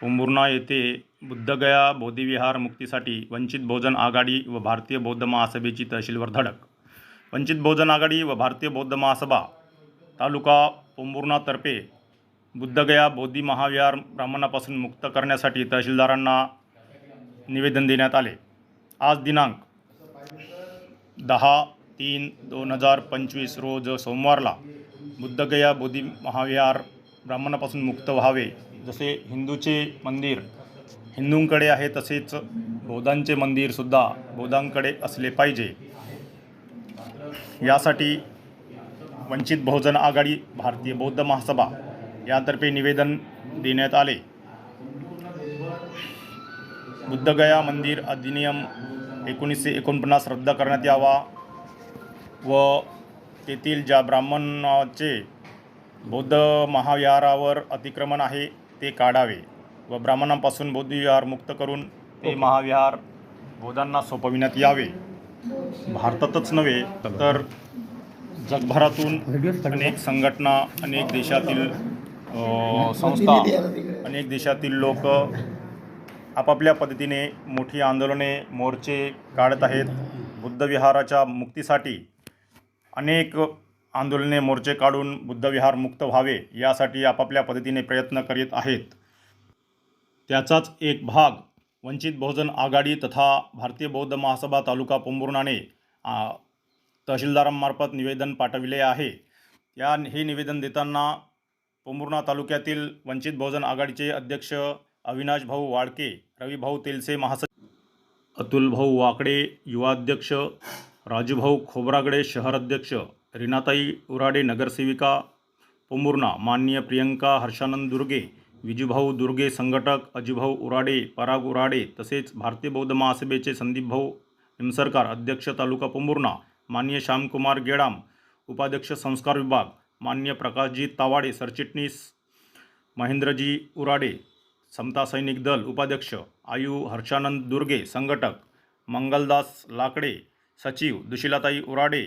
पोंभुर्णा येथे बुद्धगया बौद्धविहार मुक्तीसाठी वंचित बहुजन आघाडी व भारतीय बौद्ध महासभेची तहसीलवर धडक. वंचित बहुजन आघाडी व भारतीय बौद्ध महासभा तालुका पोंभुर्णातर्फे बुद्धगया बौद्धी महाविहार ब्राह्मणापासून मुक्त करण्यासाठी तहसीलदारांना निवेदन देण्यात आले. आज दिनांक दहा तीन दोन हजार पंचवीस रोज सोमवारला बुद्धगया बोधी महाविहार ब्राह्मणापासून मुक्त व्हावे जसे हिंदूचे मंदिर हिंदूंकडे आहे तसेच बौद्धांचे मंदिरसुद्धा बौद्धांकडे असले पाहिजे. यासाठी वंचित बहुजन आघाडी भारतीय बौद्ध महासभा यातर्फे निवेदन देण्यात आले. बुद्धगया मंदिर अधिनियम एकोणीसशे एकोणपन्नास रद्द करण्यात यावा व तेथील ज्या ब्राह्मणाचे बौद्ध महाविहारावर अतिक्रमण आहे ते काढावे व ब्राह्मणांपासून बौद्ध विहार मुक्त करून ते महाविहार बौद्धांना सोपविण्यात यावे. भारतातच नव्हे तर जगभरातून अनेक संघटना अनेक देशातील संस्था अनेक देशातील लोक आपापल्या पद्धतीने मोठी आंदोलने मोर्चे काढत आहेत. बुद्धविहाराच्या मुक्तीसाठी अनेक आंदोलने मोर्चे काढून बुद्धविहार मुक्त व्हावे यासाठी आपापल्या पद्धतीने प्रयत्न करीत आहेत. त्याचाच एक भाग वंचित बहुजन आघाडी तथा भारतीय बौद्ध महासभा तालुका पोंभुर्णाने तहसीलदारांमार्फत निवेदन पाठविले आहे. या हे निवेदन देताना पोंभुर्णा तालुक्यातील वंचित बहुजन आघाडीचे अध्यक्ष अविनाश भाऊ वाडके रविभाऊ तेलसे महासचिव अतुलभाऊ वाकडे युवाध्यक्ष राजूभाऊ खोब्रागडे शहर अध्यक्ष रीनाताई उराडे नगरसेविका पोंभुर्णा माननीय प्रियंका हर्षानंद दुर्गे विजूभाऊ दुर्गे संघटक अजूभाऊ उराडे पराग उराडे तसेच भारतीय बौद्ध महासभेचे संदीपभाऊ निमसरकार अध्यक्ष तालुका पोंबुर्णा मान्य श्यामकुमार गेडाम उपाध्यक्ष संस्कार विभाग मान्य प्रकाशजी तावाडे सरचिटणीस महेंद्रजी उराडे समता सैनिक दल उपाध्यक्ष आयु हर्षानंद दुर्गे संघटक मंगलदास लाकडे सचिव दुशिलाताई उराडे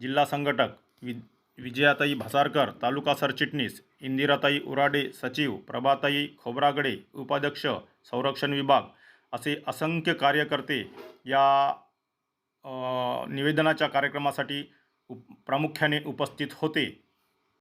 जिल्हा संघटक वि विजयाताई भसारकर तालुका सरचिटणीस इंदिराताई उराडे सचिव प्रभाताई खोब्रागडे उपाध्यक्ष संरक्षण विभाग असे असंख्य कार्यकर्ते या निवेदनाच्या कार्यक्रमासाठी उप प्रामुख्याने उपस्थित होते.